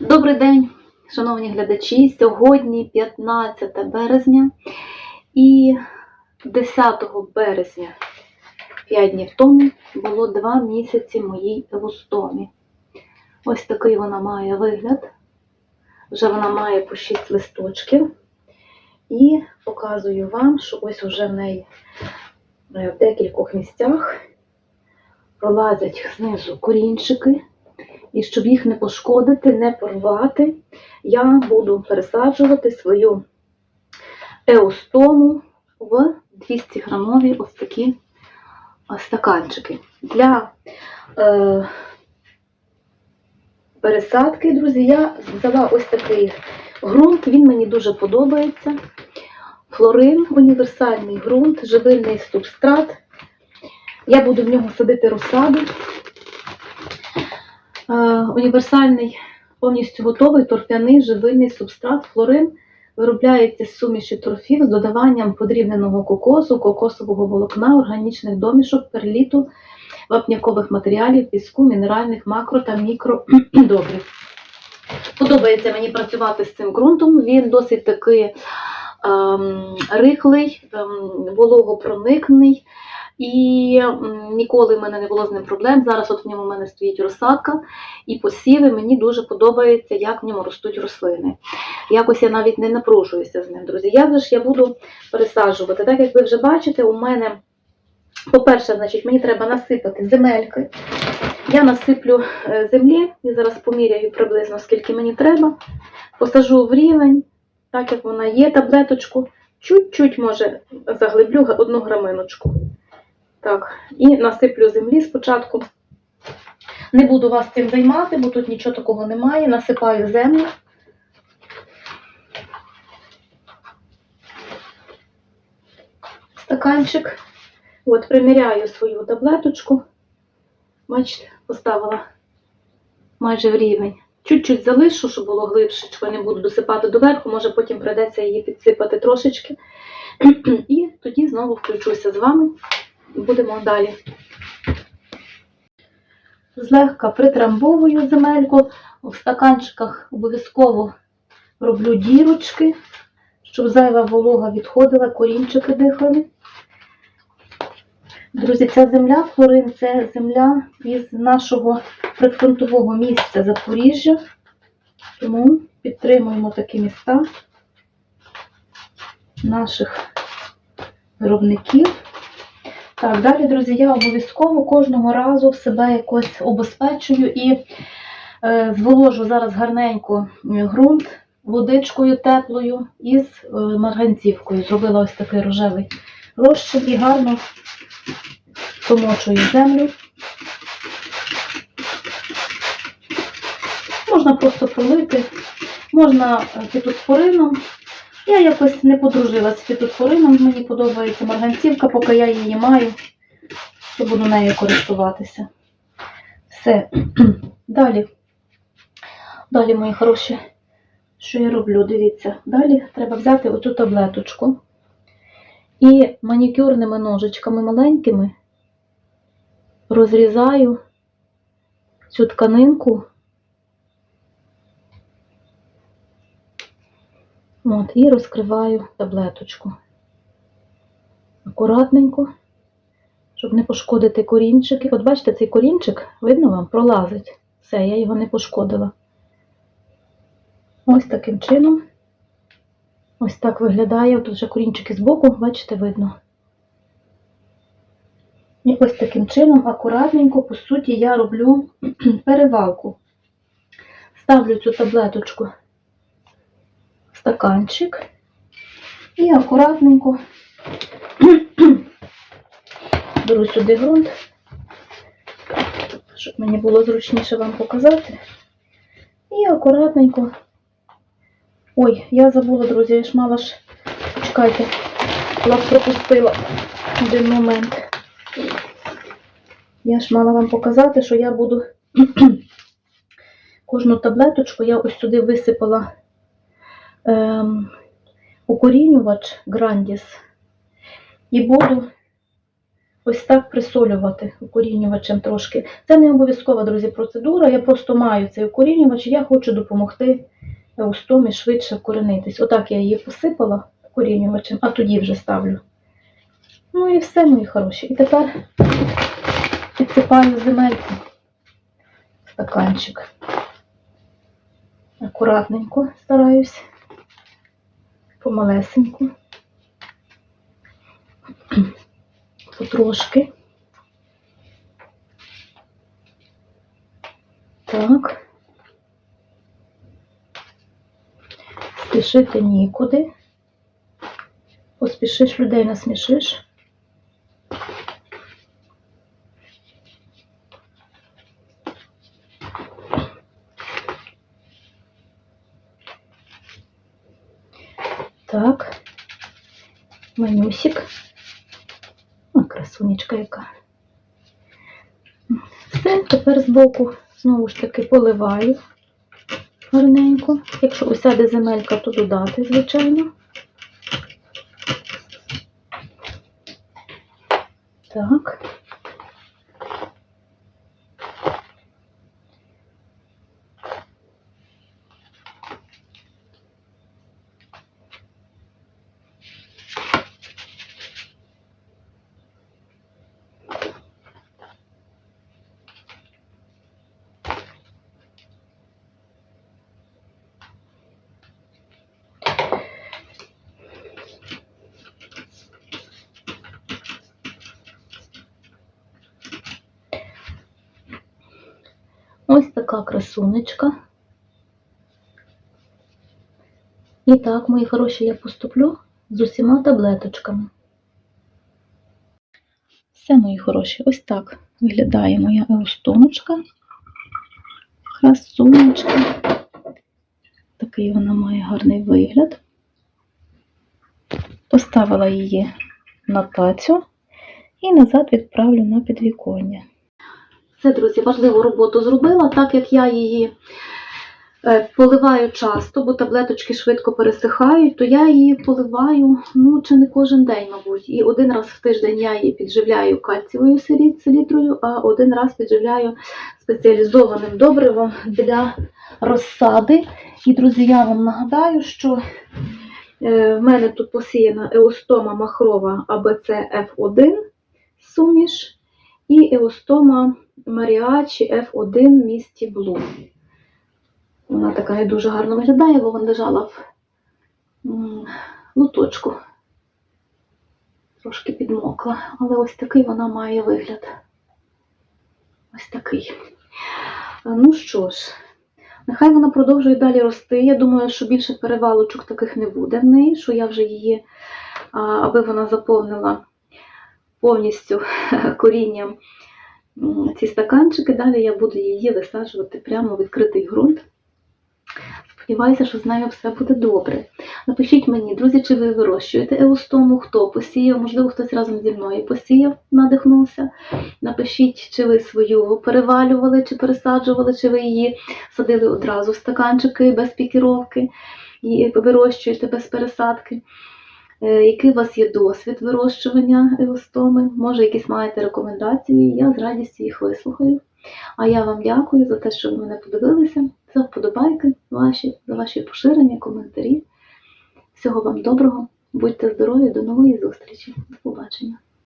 Добрий день, шановні глядачі. Сьогодні 15 березня і 10 березня, 5 днів тому, було 2 місяці моїй евустомі. Ось такий вона має вигляд. Вже вона має по 6 листочків. І показую вам, що ось уже в неї е, в декількох місцях пролазять знизу корінчики. І щоб їх не пошкодити, не порвати, я буду пересаджувати свою еустому в 200 грамові ось такі стаканчики. Для е, пересадки, друзі, я взяла ось такий ґрунт, він мені дуже подобається. Флорин, універсальний ґрунт, живильний субстрат. Я буду в нього садити розсаду. Е, Універсальний, повністю готовий торфяний живильний субстрат флорин виробляється з суміші торфів з додаванням подрібненого кокосу, кокосового волокна, органічних домішок, перліту, вапнякових матеріалів, піску, мінеральних макро та мікродобрив. Подобається мені працювати з цим ґрунтом. Він досить такий ем, рихлий, ем, вологопроникний. І ніколи в мене не було з ним проблем. Зараз от в ньому в мене стоїть розсадка, і посіви мені дуже подобається, як в ньому ростуть рослини. Якось я навіть не напружуюся з ним, друзі. Як же ж я буду пересаджувати? Так як ви вже бачите, у мене, по-перше, значить, мені треба насипати земельки. Я насиплю е, землі і зараз поміряю приблизно, скільки мені треба. Посажу в рівень, так як вона є, таблеточку. Чуть-чуть, може, заглиблю одну граминочку. Так, і насиплю землі спочатку. Не буду вас цим займати, бо тут нічого такого немає. Насипаю землю. Стаканчик. От, приміряю свою таблеточку. Бачите, поставила майже в рівень. Чуть-чуть залишу, щоб було глибше, не буду досипати доверху, може потім прийдеться її підсипати трошечки. І тоді знову включуся з вами будемо далі. Злегка притрамбовую земельку. В стаканчиках обов'язково роблю дірочки, щоб зайва волога відходила, корінчики дихали. Друзі, ця земля флорин це земля із нашого прифронтового місця Запоріжжя. Тому підтримуємо такі міста наших виробників. Так, далі, друзі, я обов'язково кожного разу себе якось обезпечую і е, зволожу зараз гарненько е, ґрунт водичкою теплою із е, марганцівкою. Зробила ось такий рожевий розчин і гарно помочую землю. Можна просто пролити, можна е, фітоспорином. Я якось не подружилась з фітоспорином, мені подобається марганцівка, поки я її маю, то буду нею користуватися. Все. Далі. Далі, мої хороші, що я роблю? Дивіться, далі треба взяти оцю таблеточку і манікюрними ножичками маленькими розрізаю цю тканинку. От, і розкриваю таблеточку. Акуратненько, щоб не пошкодити корінчики. От бачите, цей корінчик, видно вам, пролазить. Все, я його не пошкодила. Ось таким чином. Ось так виглядає. Тут вже корінчики збоку, бачите, видно. І ось таким чином, акуратненько, по суті, я роблю перевалку. Ставлю цю таблеточку стаканчик і акуратненько беру сюди ґрунт, щоб мені було зручніше вам показати. І акуратненько. Ой, я забула, друзі, я ж мала ж. Чекайте, вас пропустила один момент. Я ж мала вам показати, що я буду кожну таблеточку я ось сюди висипала укорінювач Грандіс і буду ось так присолювати укорінювачем трошки. Це не обов'язкова, друзі, процедура. Я просто маю цей укорінювач, я хочу допомогти еустомі швидше вкоренитись. Отак я її посипала укорінювачем, а тоді вже ставлю. Ну і все, мої хороші. І тепер підсипаю земельку в стаканчик. Акуратненько стараюсь, помалесеньку. Потрошки. Так. Спішити нікуди. Поспішиш людей насмішиш. Так. Манюсик. О, красунечка яка. Все, тепер збоку знову ж таки поливаю гарненько. Якщо усяде земелька, то додати, звичайно. Так. Ось така красунечка. І так, мої хороші, я поступлю з усіма таблеточками. Все, мої хороші, ось так виглядає моя еустомочка. Красунечка. Такий вона має гарний вигляд. Поставила її на тацю і назад відправлю на підвіконня. Це, друзі, важливу роботу зробила, так як я її е, поливаю часто, бо таблеточки швидко пересихають, то я її поливаю ну, чи не кожен день, мабуть. І один раз в тиждень я її підживляю кальцієвою селі- селітрою, а один раз підживляю спеціалізованим добривом для розсади. І, друзі, я вам нагадаю, що е, в мене тут посіяна еостома махрова АБЦ-Ф1 суміш і еостома Маріачі F1 місті Блу. Вона така не дуже гарно виглядає, бо вона лежала в луточку. Трошки підмокла, але ось такий вона має вигляд. Ось такий. Ну що ж, нехай вона продовжує далі рости. Я думаю, що більше перевалочок таких не буде в неї, що я вже її, аби вона заповнила повністю корінням ці стаканчики. Далі я буду її висаджувати прямо у відкритий ґрунт. Сподіваюся, що з нею все буде добре. Напишіть мені, друзі, чи ви вирощуєте еустому, хто посіяв, можливо, хтось разом зі мною посіяв, надихнувся. Напишіть, чи ви свою перевалювали, чи пересаджували, чи ви її садили одразу в стаканчики без пікіровки і вирощуєте без пересадки. Е, Який у вас є досвід вирощування еустоми? Може, якісь маєте рекомендації? Я з радістю їх вислухаю. А я вам дякую за те, що ви мене подивилися, за вподобайки ваші, за ваші поширення, коментарі. Всього вам доброго, будьте здорові, до нової зустрічі. До побачення.